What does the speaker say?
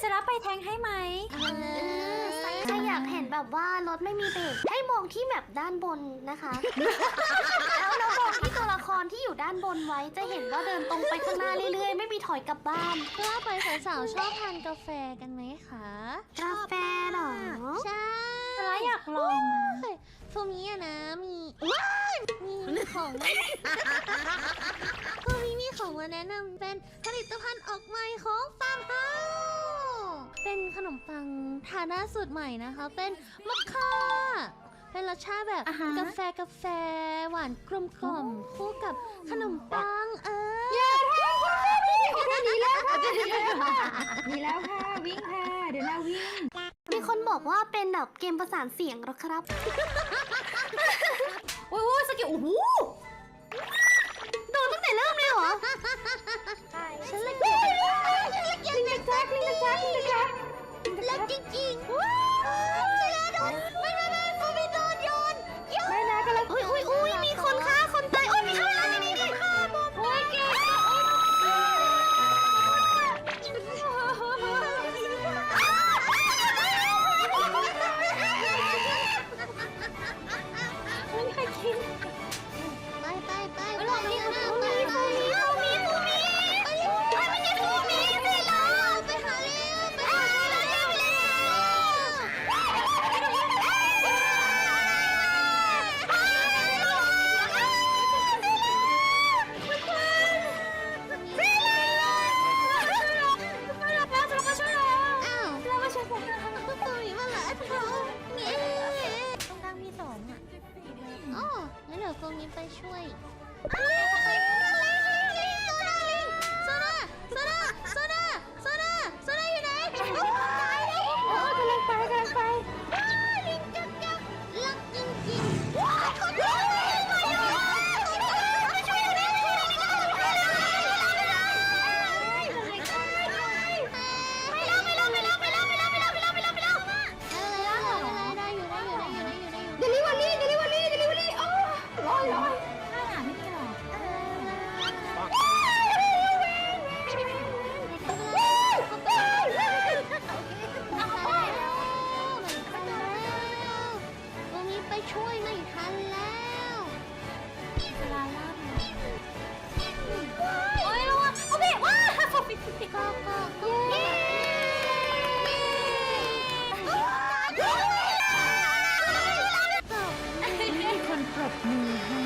ยวจะรับไปแทงให้ไหมถ้าอยากเห็นแบบว่ารถไม่มีเบรกให้มองที่แบบด้านบนนะคะ แล้วเรามองที่ตัวละครที่อยู่ด้านบนไว้จะเห็นว่าเดินตรงไปข้างหน้าเรื่อยๆ ไม่มีถอยกลับบ้านเพื่อไปสาวๆชอบทานกาแฟกันไหมคะกาแฟเหรอใช่แล้วอยากลองฟูมิอะนะมีว้ายมีของมาฟูมิมีของมาแนะนำเป็นผลิตภัณฑ์ออกใหม่ของฟาร์มเฮา เป็นขนมปังทาด้าสูตรใหม่นะคะ เป็นมอคค่าเป็นรสชาติแบบอ่าฮะ กาแฟกาแฟหวานกลมกล่อมๆคู่กับขนมปังเออดีแล้วค่ะ วิ่งค่ะ เดี๋ยวนาวิ่ง มีคนบอกว่าเป็นแบบเกมประสานเสียงเหรอครับ โอ้ยโอ้ยสกิลโอ้โห Ah! โอ้ยโอเคว้าวก็ก็เย้มีคนปรบมือให้